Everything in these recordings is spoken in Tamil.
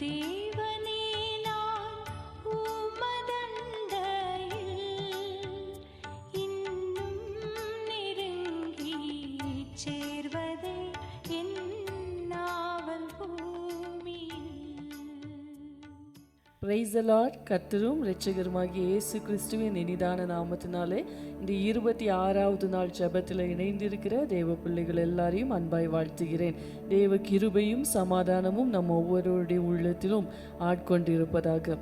தேவனே பிரைஸ் லார்ட் கர்த்தரும் இயேசு கிறிஸ்துவின் இனிதான நாமத்தினாலே இந்த இருபத்தி ஆறாவது நாள் ஜெபத்தில் இணைந்திருக்கிற தேவ பிள்ளைகள் எல்லாரையும் அன்பாய் வாழ்த்துகிறேன். தேவ கிருபையும் சமாதானமும் நம் ஒவ்வொருவருடைய உள்ளத்திலும் ஆட்கொண்டிருப்பதாக.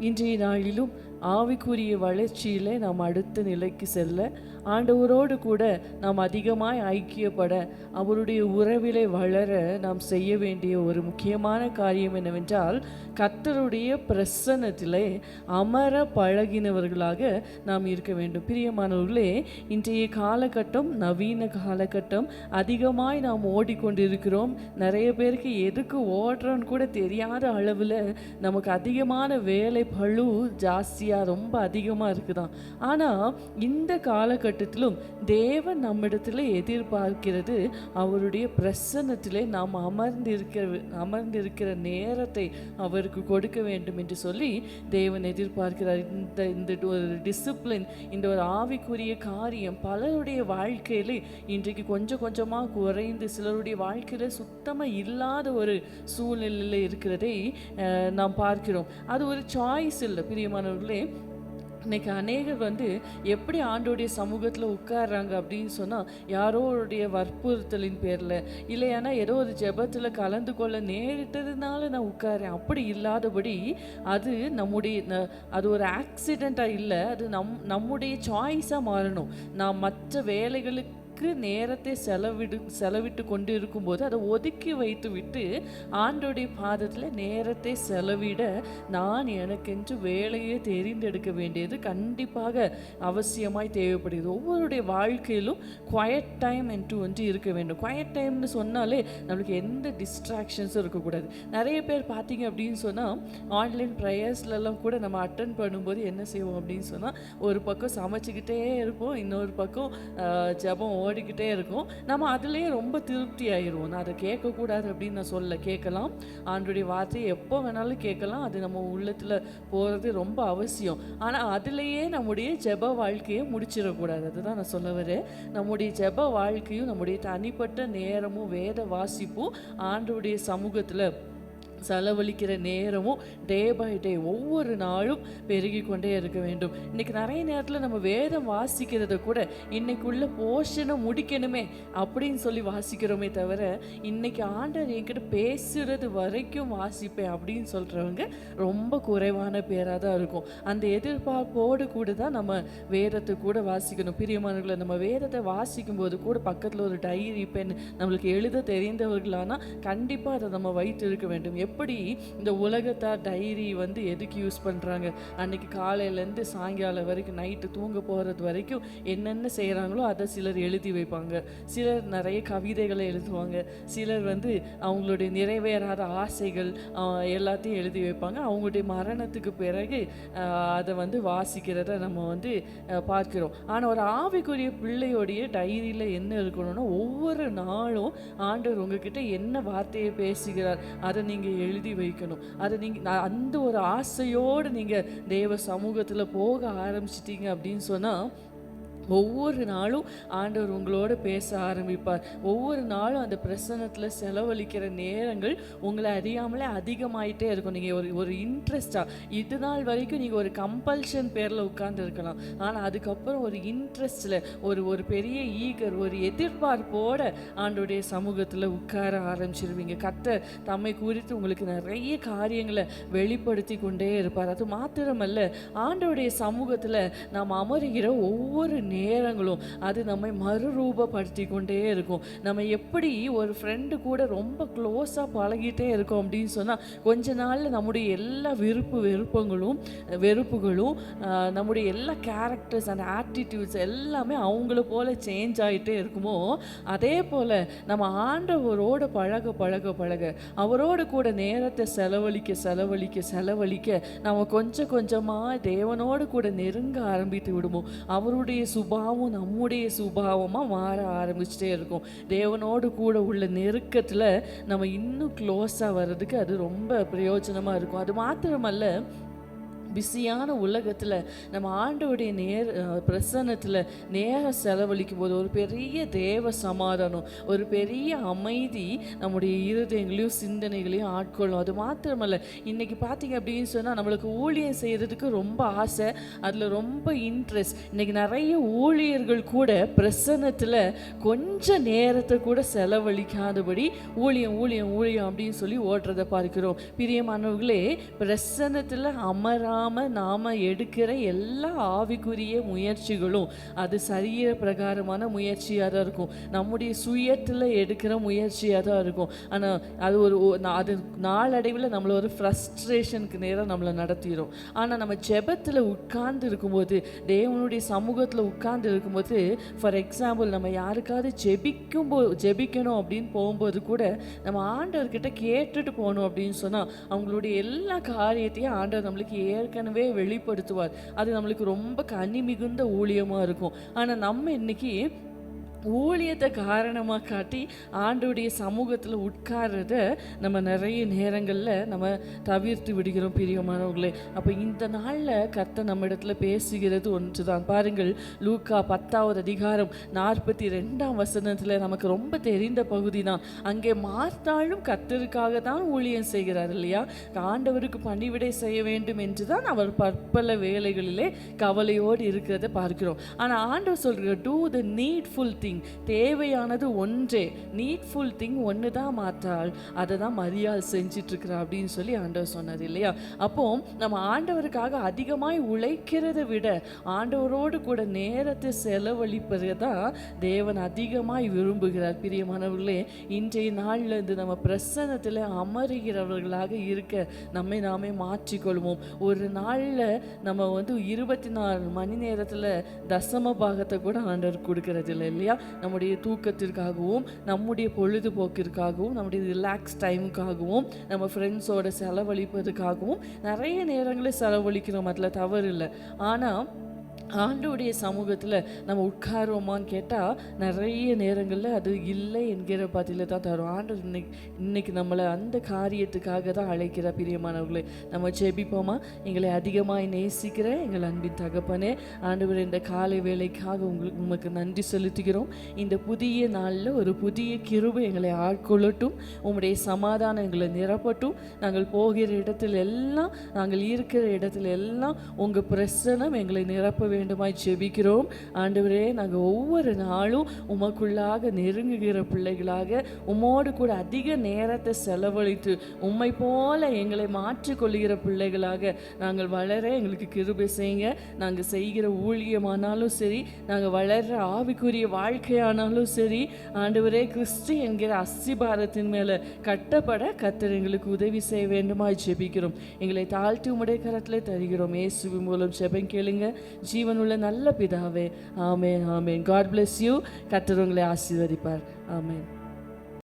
இன்றைய நாளிலும் ஆவிக்குரிய வளர்ச்சியிலே நாம் அடுத்த நிலைக்கு செல்ல ஆண்டவரோடு கூட நாம் அதிகமாய் ஐக்கியப்பட அவருடைய உறவிலே வளர நாம் செய்ய வேண்டிய ஒரு முக்கியமான காரியம் என்னவென்றால் கத்தருடைய பிரசன்னத்திலே அமர பழகினவர்களாக நாம் இருக்க வேண்டும். பிரியமானவர்களே இன்றைய காலகட்டம் நவீன காலகட்டம் அதிகமாய் நாம் ஓடிக்கொண்டிருக்கிறோம். நிறைய பேருக்கு எதுக்கு ஓடுறோன்னு கூட தெரியாத அளவில் நமக்கு அதிகமான வேலை பளு ஜாஸ்தியாக ரொம்ப அதிகமாக இருக்குதான். ஆனால் இந்த காலகட்டத்திலும் தேவன் நம்மிடத்தில் எதிர்பார்க்கிறது அவருடைய பிரசன்னத்திலே நாம் அமர்ந்திருக்கிற அமர்ந்திருக்கிற நேரத்தை அவருக்கு கொடுக்க வேண்டும் என்று சொல்லி தேவன் எதிர்பார்க்கிறார். இந்த இந்த ஒரு டிசிப்ளின் இந்த ஒரு ஆவிக்குரிய காரியம் பலருடைய வாழ்க்கையிலே இன்றைக்கு கொஞ்சம் கொஞ்சமாக குறைந்து சிலருடைய வாழ்க்கையில் சுத்தமாக இல்லாத ஒரு சூழ்நிலையில் இருக்கிறதை நாம் பார்க்கிறோம். அது ஒரு சாய்ஸ் இல்லை. பிரியமானவர்களே இன்னைக்கு அநேகர் வந்து எப்படி ஆண்டோடைய சமூகத்தில் உட்கார்றாங்க அப்படின்னு சொன்னால் யாரோடைய வற்புறுத்தலின் பேரில்? இல்லையானா ஏதோ ஒரு ஜெபத்தில் கலந்து கொள்ள நேரிட்டதுனால நான் உட்காரேன் அப்படி இல்லாதபடி அது நம்முடைய அது ஒரு ஆக்சிடெண்ட்டாக இல்லை அது நம் நம்முடைய சாய்ஸாக மாறணும். நான் மற்ற வேலைகளுக்கு நேரத்தை செலவிடு செலவிட்டு கொண்டு இருக்கும்போது அதை ஒதுக்கி வைத்து விட்டு ஆண்டோடைய பாதத்தில் நேரத்தை செலவிட நான் எனக்கென்று வேலையை தெரிந்தெடுக்க வேண்டியது கண்டிப்பாக அவசியமாய் தேவைப்படுகிறது. ஒவ்வொருடைய வாழ்க்கையிலும் குவயட் டைம் என்று ஒன்று இருக்க வேண்டும். குவயட் டைம்னு சொன்னாலே நம்மளுக்கு எந்த டிஸ்ட்ராக்ஷன்ஸும் இருக்கக்கூடாது. நிறைய பேர் பார்த்தீங்க அப்படின்னு சொன்னால் ஆன்லைன் ப்ரேயர்ஸ்லலாம் கூட நம்ம அட்டன் பண்ணும்போது என்ன செய்வோம் அப்படின்னு சொன்னால் ஒரு பக்கம் சமைச்சிக்கிட்டே இருப்போம் இன்னொரு பக்கம் ஜபம் ஜெபம் ஓடிக்கிட்டே இருக்கும். நம்ம அதுலேயே ரொம்ப திருப்தி ஆயிடுவோம். நான் அதை கேட்கக்கூடாது அப்படின்னு நான் சொல்ல கேட்கலாம். ஆண்டுடைய வார்த்தையை எப்போ வேணாலும் கேட்கலாம். அது நம்ம உள்ளத்தில் போகிறது ரொம்ப அவசியம். ஆனால் அதுலேயே நம்முடைய ஜெப வாழ்க்கையை முடிச்சிடக்கூடாது. அதுதான் நான் சொல்ல வரேன். நம்முடைய ஜெப வாழ்க்கையும் நம்முடைய தனிப்பட்ட நேரமும் வேத வாசிப்பும் ஆண்டுடைய சமூகத்தில் செலவழிக்கிற நேரமும் டே பை டே ஒவ்வொரு நாளும் பெருகி கொண்டே இருக்க வேண்டும். இன்னைக்கு நிறைய நேரத்தில் நம்ம வேதம் வாசிக்கிறத கூட இன்னைக்குள்ள போஷனை முடிக்கணுமே அப்படின்னு சொல்லி வாசிக்கிறோமே தவிர இன்னைக்கு ஆண்டர் என்கிட்ட பேசுறது வரைக்கும் வாசிப்பேன் அப்படின்னு சொல்கிறவங்க ரொம்ப குறைவான பேராக தான் இருக்கும். அந்த எதிர்பார்ப்போடு கூட தான் நம்ம வேதத்தை கூட வாசிக்கணும். பிரியமானவர்களை நம்ம வேதத்தை வாசிக்கும் போது கூட பக்கத்தில் ஒரு டைரி பென் நம்மளுக்கு எழுத தெரிந்தவர்களானால் கண்டிப்பாக அதை நம்ம வைத்திருக்க இருக்க வேண்டும். எப்படி இந்த உலகத்தார் டைரி வந்து எதுக்கு யூஸ் பண்ணுறாங்க அன்னைக்கு காலையிலேருந்து சாயங்காலம் வரைக்கும் நைட்டு தூங்க போகிறது வரைக்கும் என்னென்ன செய்கிறாங்களோ அதை சிலர் எழுதி வைப்பாங்க. சிலர் நிறைய கவிதைகளை எழுதுவாங்க. சிலர் வந்து அவங்களுடைய நிறைவேறாத ஆசைகள் எல்லாத்தையும் எழுதி வைப்பாங்க. அவங்களுடைய மரணத்துக்கு பிறகு அதை வந்து வாசிக்கிறத நம்ம வந்து பார்க்கிறோம். ஆனால் ஒரு ஆவிக்குரிய பிள்ளையோடைய டைரியில் என்ன இருக்கணும்னா ஒவ்வொரு நாளும் ஆண்டவர் உங்ககிட்ட என்ன வார்த்தையை பேசுகிறார் அதை நீங்கள் எழுதி வைக்கணும். அதை நீங்கள் அந்த ஒரு ஆசையோடு நீங்கள் தேவ சமூகத்தில் போக ஆரம்பிச்சிட்டீங்க அப்படின்னு சொன்னால் ஒவ்வொரு நாளும் ஆண்டவர் உங்களோட பேச ஆரம்பிப்பார். ஒவ்வொரு நாளும் அந்த பிரசன்னத்தில் செலவழிக்கிற நேரங்கள் உங்களை அறியாமலே அதிகமாயிட்டே இருக்கும். நீங்கள் ஒரு ஒரு இன்ட்ரெஸ்டாக இது நாள் வரைக்கும் நீங்கள் ஒரு கம்பல்ஷன் பேரில் உட்காந்துருக்கலாம் ஆனால் அதுக்கப்புறம் ஒரு இன்ட்ரெஸ்டில் ஒரு ஒரு பெரிய ஈகர் ஒரு எதிர்பார்ப்போட ஆண்டோடைய சமூகத்தில் உட்கார ஆரம்பிச்சிருவீங்க. கர்த்தர் தம்மை குறித்து உங்களுக்கு நிறைய காரியங்களை வெளிப்படுத்தி கொண்டே இருப்பார். அது மாத்திரமல்ல ஆண்டோடைய சமூகத்தில் நாம் அமருகிற ஒவ்வொரு நேரங்களும் அது நம்மை மறுரூபப்படுத்தி கொண்டே இருக்கும். நம்ம எப்படி ஒரு ஃப்ரெண்டு கூட ரொம்ப க்ளோஸாக பழகிட்டே இருக்கோம் அப்படின்னு சொன்னால் கொஞ்ச நாளில் நம்முடைய எல்லா விருப்பு வெறுப்புங்களும் வெறுப்புகளும் நம்முடைய எல்லா கேரக்டர்ஸ் அண்ட் ஆட்டிடியூட்ஸ் எல்லாமே அவங்கள போல் சேஞ்ச் ஆகிட்டே இருக்குமோ அதே போல் நம்ம ஆண்டவரோட பழக பழக பழக அவரோட கூட நேரத்தை செலவழிக்க செலவழிக்க செலவழிக்க நம்ம கொஞ்சம் கொஞ்சமாக தேவனோடு கூட நெருங்க ஆரம்பித்து விடுவோம் அவருடைய சு சுபாவம் நம்முடைய சுபாவமாக மாற ஆரம்பிச்சிட்டே இருக்கும். தேவனோடு கூட உள்ள நெருக்கத்தில் நம்ம இன்னும் க்ளோஸாக வர்றதுக்கு அது ரொம்ப பிரயோஜனமாக இருக்கும். அது மாத்திரமல்ல பிஸியான உலகத்தில் நம்ம ஆண்டோடைய நேர் பிரசன்னத்தில் நேரம் செலவழிக்கும் போது ஒரு பெரிய தேவ சமாதானம் ஒரு பெரிய அமைதி நம்முடைய இருதயங்களையும் சிந்தனைகளையும் ஆட்கொள்ளும். அது மாத்திரமல்ல இன்றைக்கி பார்த்தீங்க அப்படின்னு சொன்னால் நம்மளுக்கு ஊழியம் செய்கிறதுக்கு ரொம்ப ஆசை அதில் ரொம்ப இன்ட்ரெஸ்ட் இன்றைக்கி நிறைய ஊழியர்கள் கூட பிரசன்னத்தில் கொஞ்ச நேரத்தை கூட செலவழிக்காதபடி ஊழியம் ஊழியம் ஊழியம் அப்படின்னு சொல்லி ஓட்டுறதை பார்க்கிறோம். பிரியமானவர்களே பிரசன்னத்தில் அமரா இல்லாமல் நாம் எடுக்கிற எல்லா ஆவிக்குரிய முயற்சிகளும் அது சரிய பிரகாரமான முயற்சியாக தான் இருக்கும். நம்முடைய சுயத்தில் எடுக்கிற முயற்சியாக தான் இருக்கும். ஆனால் அது ஒரு அது நாளடைவில் நம்மளை ஒரு ஃப்ரஸ்ட்ரேஷனுக்கு நேரம் நம்மளை நடத்திடும் ஆனால் நம்ம ஜெபத்தில் உட்கார்ந்து இருக்கும்போது தேவனுடைய சமூகத்தில் உட்கார்ந்து இருக்கும்போது ஃபார் எக்ஸாம்பிள் நம்ம யாருக்காவது ஜெபிக்கும் போ ஜெபிக்கணும் அப்படின்னு போகும்போது கூட நம்ம ஆண்டவர்கிட்ட கேட்டுட்டு போகணும் அப்படின்னு சொன்னால் அவங்களுடைய எல்லா காரியத்தையும் ஆண்டவர் நம்மளுக்கு ஏற்கனவே வெளிப்படுத்துவார். அது நம்மளுக்கு ரொம்ப கனி மிகுந்த ஊழியமாக இருக்கும். ஆனால் நம்ம இன்னைக்கு ஊழியத்தை காரணமாக காட்டி ஆண்டுடைய சமூகத்தில் உட்கார்றத நம்ம நிறைய நேரங்களில் நம்ம தவிர்த்து விடுகிறோம் பிரியமானவர்களே. அப்போ இந்த நாளில் கர்த்தர் நம்ம இடத்துல பேசுகிறது ஒன்று தான் பாருங்கள் லூக்கா பத்தாவது அதிகாரம் நாற்பத்தி ரெண்டாம் வசனத்தில் நமக்கு ரொம்ப தெரிந்த பகுதி தான். அங்கே மாற்றாலும் கர்த்தருக்காக தான் ஊழியம் செய்கிறார் இல்லையா? ஆண்டவருக்கு பணிவிடை செய்ய வேண்டும் என்று தான் அவர் பற்பல வேலைகளிலே கவலையோடு இருக்கிறத பார்க்கிறோம். ஆனால் ஆண்டவர் சொல்கிற டூ த நீட்ஃபுல் திங் தேவையானது ஒன்றே. நீட்ஃபுல் திங் ஒன்று தான் மாற்றால் அதை தான் மரியாள் செஞ்சிட்டு அப்படின்னு சொல்லி ஆண்டவர் சொன்னது இல்லையா? அப்போ நம்ம ஆண்டவருக்காக அதிகமாய் உழைக்கிறதை விட ஆண்டவரோடு கூட நேரத்தை செலவழிப்பது தான் தேவன் அதிகமாய் விரும்புகிறார். பிரியமானவர்களே இன்றைய நாளில் இருந்து நம்ம பிரசன்னத்தில் அமருகிறவர்களாக இருக்க நம்மை நாமே மாற்றிக்கொள்வோம். ஒரு நாளில் நம்ம வந்து இருபத்தி நாலு மணி நேரத்தில் தசம பாகத்தை கூட ஆண்டவர் கொடுக்கறது இல்லை இல்லையா? நம்முடைய தூக்கத்திற்காகவும் நம்முடைய பொழுதுபோக்கிற்காகவும் நம்முடைய ரிலாக்ஸ் டைமுக்காகவும் நம்ம ஃப்ரெண்ட்ஸோட செலவழிப்பதற்காகவும் நிறைய நேரங்களை செலவழிக்கிறோம் அதில் தவறு இல்லை ஆனால் ஆண்டோடைய சமூகத்தில் நம்ம உட்காருவோமான்னு கேட்டால் நிறைய நேரங்களில் அது இல்லை என்கிற பதில தான் தரும். ஆண்டவர் இன்னைக்கு இன்னைக்கு நம்மளை அந்த காரியத்துக்காக தான் அழைக்கிற பிரியமானவர்களே. நம்ம ஜெபிப்போமா? எங்களை அதிகமாக நேசிக்கிற எங்கள் அன்பின் தகப்பனே ஆண்டவர் இந்த காலை வேலைக்காக உங்களுக்கு உமக்கு நன்றி செலுத்துகிறோம். இந்த புதிய நாளில் ஒரு புதிய கிருபு எங்களை ஆட்கொள்ளட்டும். உங்களுடைய சமாதானம் எங்களை நிரப்பட்டும். நாங்கள் போகிற இடத்துல எல்லாம் நாங்கள் இருக்கிற இடத்துல எல்லாம் உங்கள் பிரசனம் எங்களை நிரப்ப வேண்டுமாய் ஜெபிக்கிறோம். ஆண்டவரே நாங்கள் ஒவ்வொரு நாளும் உமக்குள்ளாக நெருங்குகிற பிள்ளைகளாக உம்மோடு கூட அதிக நேரத்தை செலவழித்து உம்மை போல எங்களை மாற்றிக்கொள்கிற பிள்ளைகளாக நாங்கள் வளர எங்களுக்கு கிருபை செய்யுங்க. நாங்கள் செய்கிற ஊழியமானாலும் சரி நாங்கள் வளர்கிற ஆவிக்குரிய வாழ்க்கையானாலும் சரி ஆண்டவரே கிறிஸ்து என்கிற அஸ்திபாரத்தின் மேலே கட்டப்பட கத்தர் எங்களுக்கு உதவி செய்ய வேண்டுமாய் ஜெபிக்கிறோம். எங்களை தாழ்த்தி உம்முடைய கரத்தில் தருகிறோம். ஏசுவி மூலம் ஜெபம் கேளுங்க. ஜீவனுள்ள நல்ல பிதாவே ஆமேன் ஆமேன் காட் bless யூ கத்தர் உங்களை ஆசீர்வதிப்பார் ஆமேன்